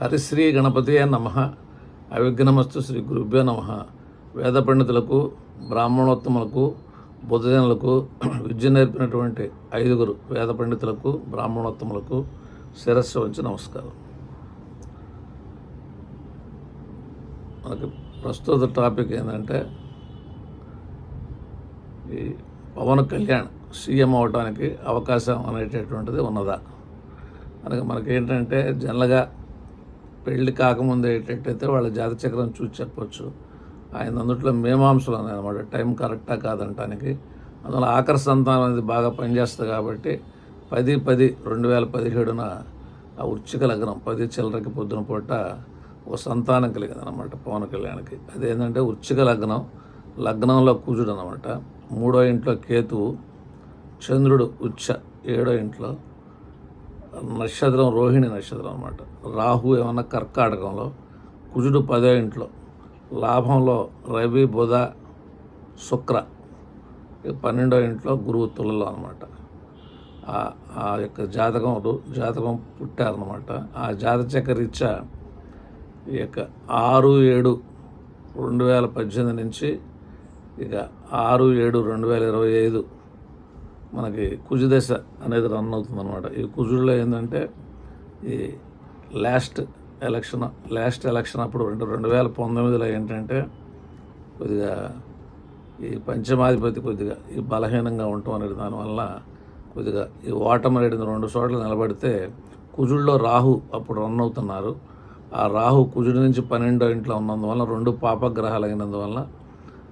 హరిశ్రీ గణపతియే నమ. అవిఘ్నమస్తు శ్రీ గురుభ్యో నమ. వేద పండితులకు బ్రాహ్మణోత్తములకు బుధజనులకు విద్య నేర్పినటువంటి ఐదుగురు వేద పండితులకు బ్రాహ్మణోత్తములకు శిరస్సు వంచి నమస్కారం. మనకి ప్రస్తుత టాపిక్ ఏంటంటే ఈ పవన్ కళ్యాణ్ సీఎం అవడానికి అవకాశం అనేటటువంటిది ఉన్నదా? మనకి మనకి ఏంటంటే జనరల్గా పెళ్ళి కాకముందు ఏంటంటే వాళ్ళ జాతి చక్రం చూసి చెప్పొచ్చు. ఆయన అందుట్లో మేమాంసలు అనమాట టైం కరెక్టా కాదంటానికి. అందువల్ల ఆఖరి సంతానం అనేది బాగా పనిచేస్తుంది కాబట్టి పది పది రెండు వేల పదిహేడున ఆ ఉచ్చిక లగ్నం పది చిల్లరకి పొద్దున పూట ఒక సంతానం కలిగింది అనమాట పవన్ కళ్యాణ్కి. అదేంటంటే ఉచ్చిక లగ్నం లగ్నంలో కూజుడు అనమాట మూడో ఇంట్లో కేతువు చంద్రుడు ఉచ్చ ఏడో ఇంట్లో నక్షత్రం రోహిణి నక్షత్రం అనమాట రాహు ఏమన్నా కర్కాటకంలో కుజుడు పదో ఇంట్లో లాభంలో రవి బుధ శుక్ర ఇక పన్నెండో ఇంట్లో గురువు తులలో అనమాట ఆ- ఆ యొక్క జాతకం జాతకం పుట్టారనమాట ఆ జాతచక్ర రీత్యా ఈ యొక్క ఆరు ఏడు రెండు వేల పద్దెనిమిది నుంచి ఇక ఆరు ఏడు రెండు వేల ఇరవై ఐదు మనకి కుజుదశ అనేది రన్ అవుతుంది అనమాట ఈ కుజుడులో ఏంటంటే ఈ లాస్ట్ ఎలక్షన్ లాస్ట్ ఎలక్షన్ అప్పుడు రెండు రెండు వేల పంతొమ్మిదిలో ఏంటంటే కొద్దిగా ఈ పంచమాధిపతి కొద్దిగా ఈ బలహీనంగా ఉండటం అనేది దానివల్ల కొద్దిగా ఈ ఓటమి అనేది రెండు చోట్ల నిలబడితే కుజుల్లో రాహు అప్పుడు రన్ అవుతున్నారు. ఆ రాహు కుజుడి నుంచి పన్నెండో ఇంట్లో ఉన్నందువల్ల రెండు పాపగ్రహాలు అయినందువల్ల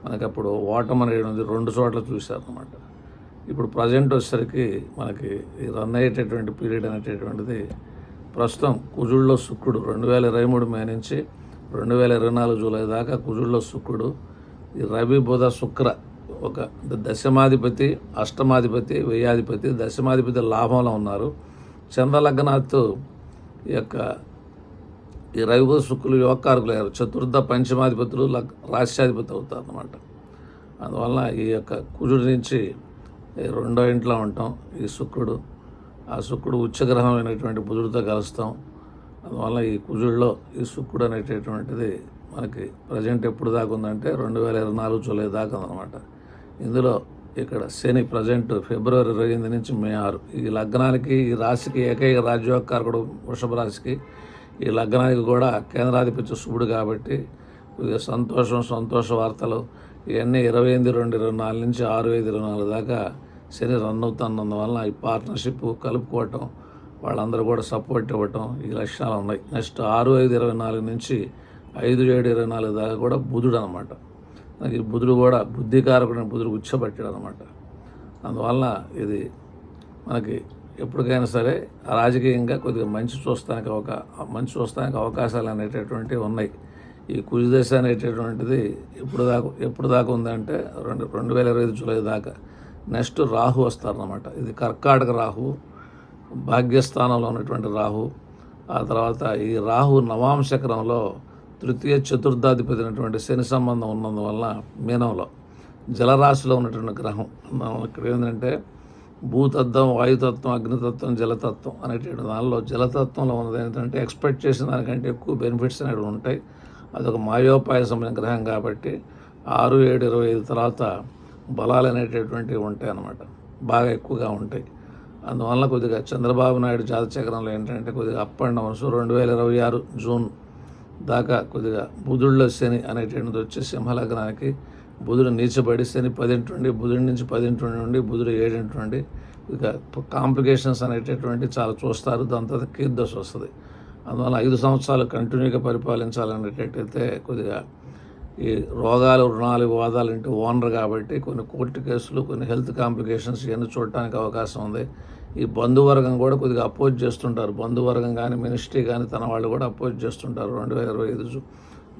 మనకి అప్పుడు ఓటమి అనేది రెండు చోట్ల చూశారనమాట ఇప్పుడు ప్రజెంట్ వచ్చేసరికి మనకి ఈ రన్ అయ్యేటటువంటి పీరియడ్ అనేటటువంటిది ప్రస్తుతం కుజుల్లో శుక్రుడు రెండు వేల ఇరవై మూడు మే నుంచి రెండు వేల ఇరవై నాలుగు జూలై దాకా కుజుల్లో శుక్రుడు ఈ రవి బుధ శుక్ర ఒక దశమాధిపతి అష్టమాధిపతి వ్యయాధిపతి దశమాధిపతి లాభంలో ఉన్నారు. చంద్రలగ్నాథ్ ఈ యొక్క ఈ రవి బుధ శుక్రులు యోగకారకులు అయ్యారు. చతుర్థ పంచమాధిపతులు లగ్ రాష్ట్రాధిపతి అవుతారు అన్నమాట అందువల్ల ఈ యొక్క కుజుడి నుంచి రెండో ఇంట్లో ఉంటాం ఈ శుక్రుడు. ఆ శుక్రుడు ఉచ్చగ్రహం అయినటువంటి బుధుడితో కలుస్తాం. అందువల్ల ఈ కుజుడిలో ఈ శుక్రుడు అనేటటువంటిది మనకి ప్రజెంట్ ఎప్పుడు దాకా ఉందంటే రెండు వేల ఇరవై నాలుగు జూలై దాకా ఉందన్నమాట. ఇందులో ఇక్కడ శని ప్రజెంట్ ఫిబ్రవరి ఇరవై ఎనిమిది నుంచి మే ఆరు. ఈ లగ్నానికి ఈ రాశికి ఏకైక రాజ్యోకారకుడు వృషభ రాశికి ఈ లగ్నానికి కూడా కేంద్రాధిపతి శుభుడు కాబట్టి కొద్దిగా సంతోషం సంతోష వార్తలు ఇవన్నీ ఇరవై ఎనిమిది రెండు ఇరవై నాలుగు నుంచి ఆరు ఐదు ఇరవై నాలుగు దాకా సరే రన్ అవుతున్నందువల్ల ఈ పార్ట్నర్షిప్ కలుపుకోవటం వాళ్ళందరూ కూడా సపోర్ట్ ఇవ్వటం ఈ లక్షణాలు ఉన్నాయి. నెక్స్ట్ ఆరు ఐదు ఇరవై నాలుగు నుంచి ఐదు ఏడు ఇరవై నాలుగు దాకా కూడా బుధుడు అనమాట ఈ బుధుడు కూడా బుద్ధికారకుడిని బుధుడు ఉచ్చబట్టాడు అనమాట అందువల్ల ఇది మనకి ఎప్పటికైనా సరే రాజకీయంగా కొద్దిగా మంచి చూస్తానికి ఒక మంచి చూస్తానికి అవకాశాలు అనేటటువంటివి ఉన్నాయి. ఈ కుజదశ అనేటటువంటిది ఎప్పుడు దాకా ఎప్పుడు దాకా ఉందంటే రెండు రెండు వేల ఇరవై ఐదు జూలై దాకా నెక్స్ట్ రాహు వస్తారనమాట ఇది కర్కాటక రాహు భాగ్యస్థానంలో ఉన్నటువంటి రాహు ఆ తర్వాత ఈ రాహు నవాంశకరంలో తృతీయ చతుర్థాధిపతి అయినటువంటి శని సంబంధం ఉన్నందువల్ల మీనంలో జలరాశిలో ఉన్నటువంటి గ్రహం. మనం ఇక్కడ ఏంటంటే భూతత్వం వాయుతత్వం అగ్నితత్వం జలతత్వం అనేటువంటి దానిలో జలతత్వంలో ఉన్నది ఏంటంటే ఎక్స్పెక్ట్ చేసిన దానికంటే ఎక్కువ బెనిఫిట్స్ అనేవి ఉంటాయి. అదొక మాయోపాయ సమయ గ్రహం కాబట్టి ఆరు ఏడు ఇరవై ఐదు తర్వాత బలాలు అనేటటువంటివి ఉంటాయి అన్నమాట. బాగా ఎక్కువగా ఉంటాయి. అందువల్ల కొద్దిగా చంద్రబాబు నాయుడు జాతచక్రంలో ఏంటంటే కొద్దిగా అప్ అండ్ డౌన్స్ రెండు వేల ఇరవై ఆరు జూన్ దాకా కొద్దిగా బుధుడిలో శని అనేటువంటిది వచ్చి సింహలగ్నానికి బుధుడు నీచబడి శని పదింటి నుండి బుధుడి నుంచి పదింటి నుండి బుధుడు ఏడింటి నుండి ఇక కాంప్లికేషన్స్ అనేటటువంటి చాలా చూస్తారు. దాని తర్వాత కీర్దశ వస్తుంది. అందువల్ల ఐదు సంవత్సరాలు కంటిన్యూగా పరిపాలించాలనేటట్టయితే కొద్దిగా ఈ రోగాలు రుణాలు వివాదాలు అంటే ఓనర్ కాబట్టి కొన్ని కోర్టు కేసులు కొన్ని హెల్త్ కాంప్లికేషన్స్ ఇవన్నీ చూడటానికి అవకాశం ఉంది. ఈ బంధువర్గం కూడా కొద్దిగా అపోజ్ చేస్తుంటారు. బంధువర్గం కానీ మినిస్ట్రీ కానీ తన వాళ్ళు కూడా అపోజ్ చేస్తుంటారు. రెండు వేల ఇరవై ఐదు జూ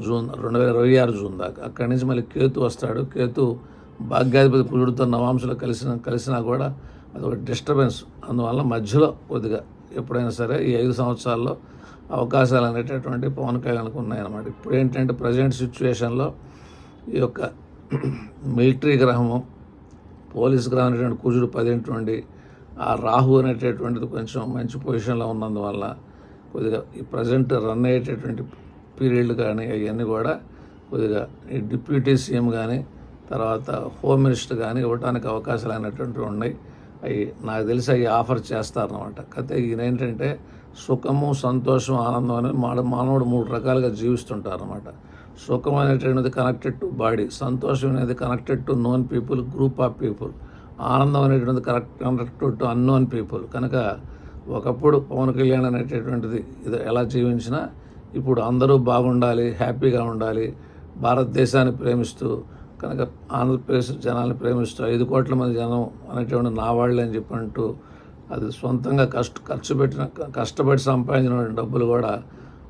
జూన్ రెండు వేల ఇరవై ఆరు జూన్ దాకా. అక్కడి నుంచి మళ్ళీ కేతు వస్తాడు. కేతు భాగ్యాధిపతి పురుడుతో నవాంశులు కలిసిన కలిసినా కూడా అది ఒక డిస్టర్బెన్స్. అందువల్ల మధ్యలో కొద్దిగా ఎప్పుడైనా సరే ఈ ఐదు సంవత్సరాల్లో అవకాశాలు అనేటటువంటి పవన్ కళ్యాణ్కి ఉన్నాయన్నమాట. ఇప్పుడు ఏంటంటే ప్రజెంట్ సిచ్యువేషన్లో ఈ యొక్క మిలిటరీ గ్రహము పోలీస్ గ్రహం అనేటువంటి కుజుడు పదినటువంటి ఆ రాహు అనేటటువంటిది కొంచెం మంచి పొజిషన్లో ఉన్నందువల్ల కొద్దిగా ఈ ప్రజెంట్ రన్ అయ్యేటటువంటి పీరియడ్లు కానీ అవన్నీ కూడా కొద్దిగా ఈ డిప్యూటీ సీఎం కానీ తర్వాత హోమ్ మినిస్టర్ కానీ ఇవ్వడానికి అవకాశాలు అనేటువంటివి ఉన్నాయి. అవి నాకు తెలిసి అవి ఆఫర్ చేస్తారనమాట కాకపోతే ఈయన ఏంటంటే సుఖము సంతోషం ఆనందం అనేది మాడ మానవుడు మూడు రకాలుగా జీవిస్తుంటారు అనమాట సుఖం అనేటువంటిది కనెక్టెడ్ టు బాడీ సంతోషం అనేది connected to known people group of people ఆనందం అనేటువంటిది connect connected to unknown people కనుక ఒకప్పుడు పవన్ కళ్యాణ్ అనేటటువంటిది ఇది ఎలా జీవించినా ఇప్పుడు అందరూ బాగుండాలి హ్యాపీగా ఉండాలి భారతదేశాన్ని ప్రేమిస్తూ కనుక ఆంధ్రప్రదేశ్ జనాన్ని ప్రేమిస్తూ ఐదు కోట్ల మంది జనం అనేటువంటి నా వాళ్ళే అని చెప్పంటూ అది సొంతంగా కష్ట ఖర్చు పెట్టిన కష్టపడి సంపాదించిన డబ్బులు కూడా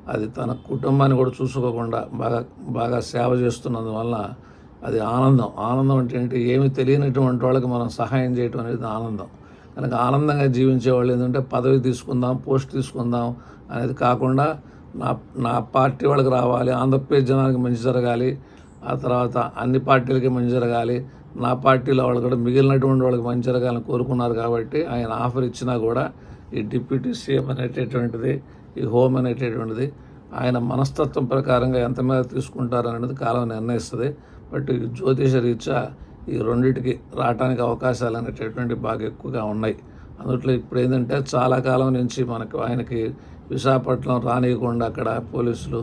అది తన కుటుంబాన్ని కూడా చూసుకోకుండా బాగా బాగా సేవ చేస్తున్నందువల్ల అది ఆనందం. ఆనందం అంటే ఏంటి? ఏమి తెలియనటువంటి వాళ్ళకి మనం సహాయం చేయటం అనేది ఆనందం. కనుక ఆనందంగా జీవించే వాళ్ళు ఏంటంటే పదవి తీసుకుందాం పోస్ట్ తీసుకుందాం అనేది కాకుండా నా నా పార్టీ వాళ్ళకి రావాలి ఆంధ్రప్రదేశ్ జనానికి మంచి జరగాలి ఆ తర్వాత అన్ని పార్టీలకి మంచి జరగాలి. నా పార్టీలో వాళ్ళు కూడా మిగిలినటువంటి వాళ్ళకి మంచి జరగాలని కోరుకున్నారు కాబట్టి ఆయన ఆఫర్ ఇచ్చినా కూడా ఈ డిప్యూటీ సీఎం అనేటటువంటిది ఈ హోమ్ అనేటటువంటిది ఆయన మనస్తత్వం ప్రకారంగా ఎంత మీద తీసుకుంటారు అనేది కాలం నిర్ణయిస్తుంది. బట్ ఈ జ్యోతిష రీత్యా ఈ రెండింటికి రావడానికి అవకాశాలు అనేటటువంటి బాగా ఎక్కువగా ఉన్నాయి. అందుట్లో ఇప్పుడు ఏంటంటే చాలా కాలం నుంచి మనకు ఆయనకి విశాఖపట్నం రానియకుండా అక్కడ పోలీసులు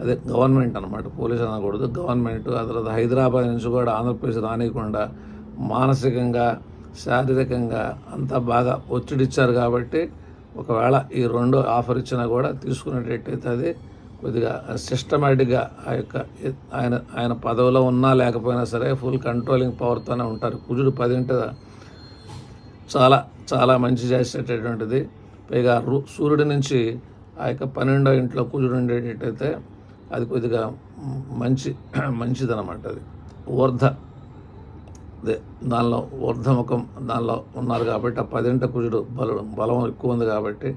అదే గవర్నమెంట్ అనమాట పోలీస్ అనకూడదు. గవర్నమెంట్ ఆ తర్వాత హైదరాబాద్ నుంచి కూడా ఆంధ్రప్రదేశ్ రానియకుండా మానసికంగా శారీరకంగా అంతా బాగా ఒత్తిడిచ్చారు కాబట్టి ఒకవేళ ఈ రెండు ఆఫర్ ఇచ్చినా కూడా తీసుకునేటట్టయితే అది కొద్దిగా సిస్టమేటిక్గా ఆ యొక్క ఆయన ఆయన పదవిలో ఉన్నా లేకపోయినా సరే ఫుల్ కంట్రోలింగ్ పవర్తోనే ఉంటారు. కుజుడు పదింట చాలా చాలా మంచి చేసేటటువంటిది. పైగా రు- సూర్యుడి నుంచి ఆ యొక్క పన్నెండో ఇంట్లో కుజుడు ఉండేటట్టయితే అది కొద్దిగా మంచి మంచిదనమాట అది. ఊర్ధ అదే దానిలో ఊర్ధముఖం దానిలో ఉన్నారు కాబట్టి ఆ పదింట కుజుడు బలం బలం ఎక్కువ ఉంది కాబట్టి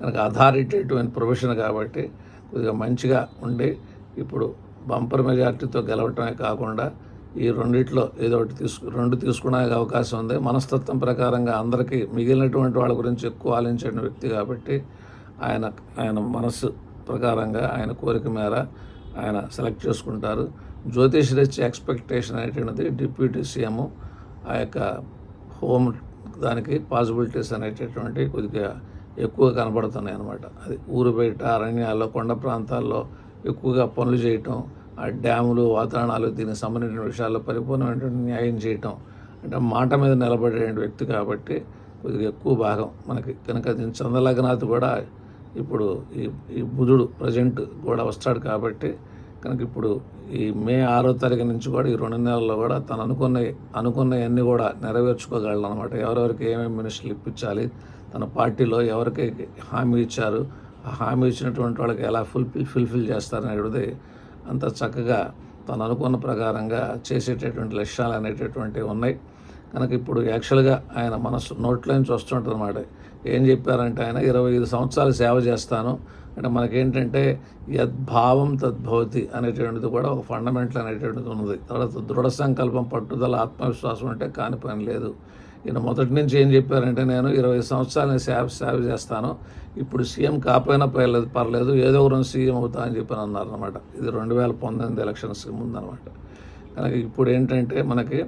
కనుక అథారిటేటివ్ ప్రొఫెషన్ కాబట్టి కొద్దిగా మంచిగా ఉండి ఇప్పుడు బంపర్ మెజార్టీతో గెలవటమే కాకుండా ఈ రెండిట్లో ఏదో ఒకటి తీసుకు రెండు తీసుకునే అవకాశం ఉంది. మనస్తత్వం ప్రకారంగా అందరికీ మిగిలినటువంటి వాళ్ళ గురించి ఎక్కువ ఆలోచించిన వ్యక్తి కాబట్టి ఆయన ఆయన మనస్సు ప్రకారంగా ఆయన కోరిక మేర ఆయన సెలెక్ట్ చేసుకుంటారు. జ్యోతిష్ రెచ్చి ఎక్స్పెక్టేషన్ అనేటువంటిది డిప్యూటీ సీఎం ఆ యొక్క హోమ్ దానికి పాసిబిలిటీస్ అనేటటువంటి కొద్దిగా ఎక్కువ కనబడుతున్నాయి అన్నమాట. అది ఊరు బయట అరణ్యాల్లో కొండ ప్రాంతాల్లో ఎక్కువగా పనులు చేయటం ఆ డ్యాములు వాతావరణాలు దీనికి సంబంధించిన విషయాల్లో పరిపూర్ణమైనటువంటి న్యాయం చేయటం అంటే మాట మీద నిలబడే వ్యక్తి కాబట్టి కొద్దిగా ఎక్కువ భాగం మనకి కనుక దీని చంద్రలగ్నాథ్ కూడా ఇప్పుడు ఈ ఈ బుధుడు ప్రజెంట్ కూడా వస్తాడు కాబట్టి కనుక ఇప్పుడు ఈ మే ఆరో తారీఖు నుంచి కూడా ఈ రెండు నెలల్లో కూడా తను అనుకున్న అనుకున్నవన్నీ కూడా నెరవేర్చుకోగలడు అనమాట ఎవరెవరికి ఏమేమి మినిస్టర్లు ఇప్పించాలి తన పార్టీలో ఎవరికి హామీ ఇచ్చారు ఆ హామీ ఇచ్చినటువంటి వాళ్ళకి ఎలా ఫుల్ఫిల్ ఫుల్ఫిల్ చేస్తారనేది అంత చక్కగా తను అనుకున్న ప్రకారంగా చేసేటటువంటి లక్ష్యాలు అనేటటువంటివి ఉన్నాయి. కనుక ఇప్పుడు యాక్చువల్గా ఆయన మనసు నోట్లో నుంచి వస్తుంటుంది అనమాట ఏం చెప్పారంటే ఆయన ఇరవై ఐదు సంవత్సరాలు సేవ చేస్తాను. అంటే మనకేంటంటే యద్భావం తద్భవతి అనేటువంటిది కూడా ఒక ఫండమెంటల్ అనేటువంటిది ఉన్నది. తర్వాత దృఢ సంకల్పం పట్టుదల ఆత్మవిశ్వాసం అంటే కాని పని లేదు. ఈయన మొదటి నుంచి ఏం చెప్పారంటే నేను ఇరవై సంవత్సరాలు సేవ సేవ చేస్తాను. ఇప్పుడు సీఎం కాకపోయినా పర్లేదు పర్లేదు ఏదో ఒక సీఎం అవుతా అని చెప్పి అన్నారు అనమాట ఇది రెండు వేల పంతొమ్మిది ఎలక్షన్స్కి ముందనమాట కనుక ఇప్పుడు ఏంటంటే మనకి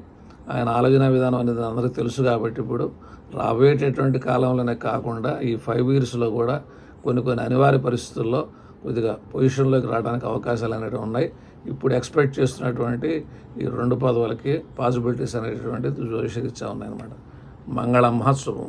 ఆయన ఆలోచన విధానం అనేది అందరికీ తెలుసు కాబట్టి ఇప్పుడు రాబోయేటటువంటి కాలంలోనే కాకుండా ఈ ఫైవ్ ఇయర్స్లో కూడా కొన్ని కొన్ని అనివార్య పరిస్థితుల్లో కొద్దిగా పొజిషన్లోకి రావడానికి అవకాశాలు అనేవి ఉన్నాయి. ఇప్పుడు ఎక్స్పెక్ట్ చేస్తున్నటువంటి ఈ రెండు పదవులకి పాసిబిలిటీస్ అనేటువంటిది జోషిచ్చా ఉన్నాయన్నమాట. మంగళ మహోత్సవం